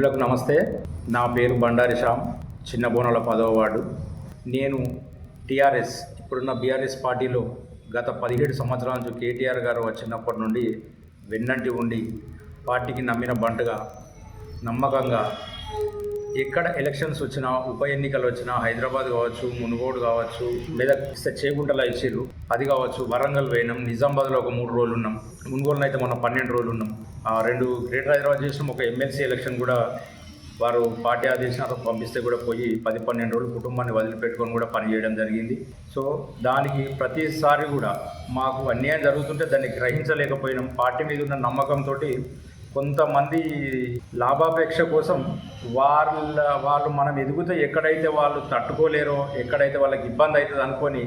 మిత్రులకు నమస్తే. నా పేరు బండారి శ్యామ్ చిన్న బోనాల పదవ వార్డు. నేను టీఆర్ఎస్ ఇప్పుడున్న బీఆర్ఎస్ పార్టీలో గత పదిహేడు సంవత్సరాల నుంచి కేటీఆర్ గారు వచ్చినప్పటి నుండి వెన్నంటి ఉండి పార్టీకి నమ్మిన బంటగా నమ్మకంగా ఎక్కడ ఎలక్షన్స్ వచ్చినా ఉప ఎన్నికలు వచ్చినా హైదరాబాద్ కావచ్చు మునుగోడు కావచ్చు లేదా చేగుంటలో ఇచ్చిర్రు అది కావచ్చు వరంగల్ పోయినాం నిజామాబాద్లో ఒక మూడు రోజులు ఉన్నాం మునుగోడులో అయితే మనం పన్నెండు రోజులు ఉన్నాం. ఆ రెండు గ్రేటర్ హైదరాబాద్ చేసినాం ఒక ఎమ్మెల్సీ ఎలక్షన్ కూడా వారు పార్టీ ఆదేశాలు పంపిస్తే కూడా పోయి పది పన్నెండు రోజులు కుటుంబాన్ని వదిలిపెట్టుకొని కూడా పనిచేయడం జరిగింది. సో దానికి ప్రతిసారి కూడా మాకు అన్యాయం జరుగుతుంటే దాన్ని గ్రహించలేకపోయినాం. పార్టీ మీద ఉన్న నమ్మకంతో కొంతమంది లాభాపేక్ష కోసం వాళ్ళ వాళ్ళు మనం ఎదుగుతే ఎక్కడైతే వాళ్ళు తట్టుకోలేరో ఎక్కడైతే వాళ్ళకి ఇబ్బంది అవుతుంది అనుకొని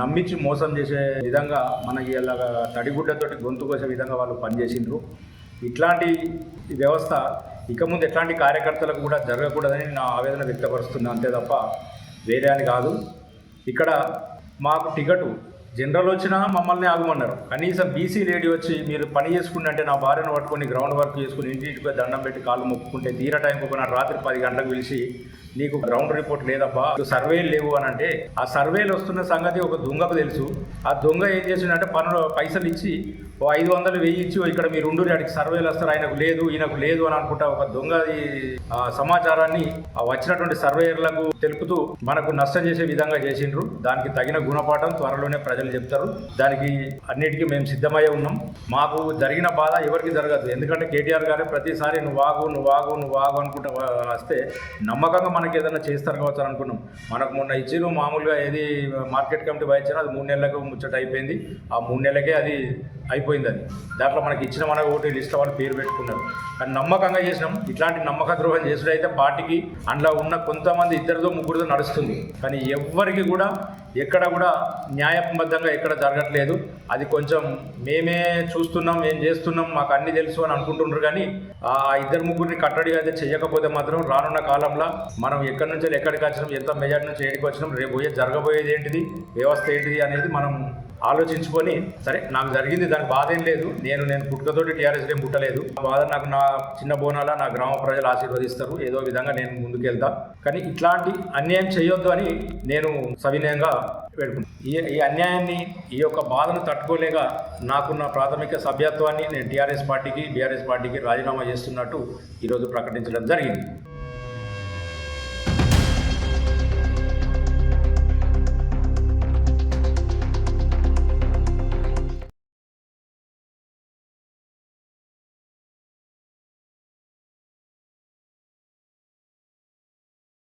నమ్మించి మోసం చేసే విధంగా మనకి ఇలా తడిగుడ్డతోటి గొంతు కోసే విధంగా వాళ్ళు పనిచేసిండ్రు. ఇట్లాంటి వ్యవస్థ ఇక ముందు ఎట్లాంటి కార్యకర్తలకు కూడా జరగకూడదని నా ఆవేదన వ్యక్తపరుస్తున్నా. అంతే తప్ప వేరే అని కాదు. ఇక్కడ మాకు టికెట్ జనరల్ వచ్చినా మమ్మల్ని ఆగమన్నారు. కనీసం బీసీ లేడీ వచ్చి మీరు పని చేసుకుంటే అంటే నా భార్యను పట్టుకొని గ్రౌండ్ వర్క్ చేసుకుని ఇంటికి దండం పెట్టి కాళ్ళు మొక్కుకుంటే తీర టైంకి ఒక రాత్రి పది గంటలకు పిలిచి నీకు గ్రౌండ్ రిపోర్ట్ లేదబ్బా సర్వేలు లేవు అని అంటే ఆ సర్వేలు వస్తున్న సంగతి ఒక దొంగకు తెలుసు. ఆ దొంగ ఏం చేసిండంటే పనులు పైసలు ఇచ్చి ఓ ఐదు వందలు వెయ్యి ఇచ్చి ఇక్కడ మీరు ఉండు ఆడికి సర్వేలు వస్తారు ఆయనకు లేదు ఈయనకు లేదు అని అనుకుంటా ఒక దొంగ ఆ సమాచారాన్ని ఆ వచ్చినటువంటి సర్వేయర్లకు తెలుపుతూ మనకు నష్టం చేసే విధంగా చేసిండ్రు. దానికి తగిన గుణపాఠం త్వరలోనే ప్రజలు చెప్తారు. దానికి అన్నిటికీ మేము సిద్ధమై ఉన్నాం. మాకు జరిగిన బాధ ఎవరికి జరగదు. ఎందుకంటే కేటీఆర్ గారు ప్రతిసారి నువ్వు వాగు నువ్వు వాగు నువ్వు వాగు అనుకుంటా వస్తే నమ్మకంగా మనకి ఏదైనా చేస్తారు కావచ్చు అనుకున్నాం. మనకు మొన్న ఇచ్చిరు మామూలుగా ఏది మార్కెట్ కమిటీ వాయించారో అది మూడు నెలలకు ముచ్చట అయిపోయింది. ఆ మూడు నెలలకే అది అయిపోయింది అది దాంట్లో మనకి ఇచ్చిన మన ఓటు లిస్ట్లో వాళ్ళు పేరు పెట్టుకున్నారు. కానీ నమ్మకంగా చేసినాం. ఇట్లాంటి నమ్మక ద్రోహం చేసుడైతే పార్టీకి అందులో ఉన్న కొంతమంది ఇద్దరితో ముగ్గురితో నడుస్తుంది. కానీ ఎవ్వరికి కూడా ఎక్కడ కూడా న్యాయబద్ధంగా ఎక్కడ జరగట్లేదు. అది కొంచెం మేమే చూస్తున్నాం మేము చేస్తున్నాం మాకు అన్ని తెలుసు అని అనుకుంటున్నారు కానీ ఆ ఇద్దరు ముగ్గురిని కట్టడి అయితే చేయకపోతే మాత్రం రానున్న కాలంలో మనం ఎక్కడి నుంచి ఎక్కడికి వచ్చినాం ఎంత మెజార్టీ నుంచి ఏడికి వచ్చినాం రేపు పోయే జరగబోయేది ఏంటిది వ్యవస్థ ఏంటిది అనేది మనం ఆలోచించుకొని సరే నాకు జరిగింది దానికి బాధ ఏం లేదు. నేను నేను పుట్టుకతోటి టీఆర్ఎస్ ఏం పుట్టలేదు. ఆ బాధ నాకు నా చిన్న బోనాల నా గ్రామ ప్రజలు ఆశీర్వదిస్తారు. ఏదో విధంగా నేను ముందుకెళ్తా. కానీ ఇట్లాంటి అన్యాయం చేయొద్దు అని నేను సవినయంగా పెడుకున్నాను ఈ ఈ అన్యాయాన్ని ఈ యొక్క బాధను తట్టుకోలేక నాకున్న ప్రాథమిక సభ్యత్వాన్ని నేను టీఆర్ఎస్ పార్టీకి బీఆర్ఎస్ పార్టీకి రాజీనామా చేస్తున్నట్టు ఈరోజు ప్రకటించడం జరిగింది.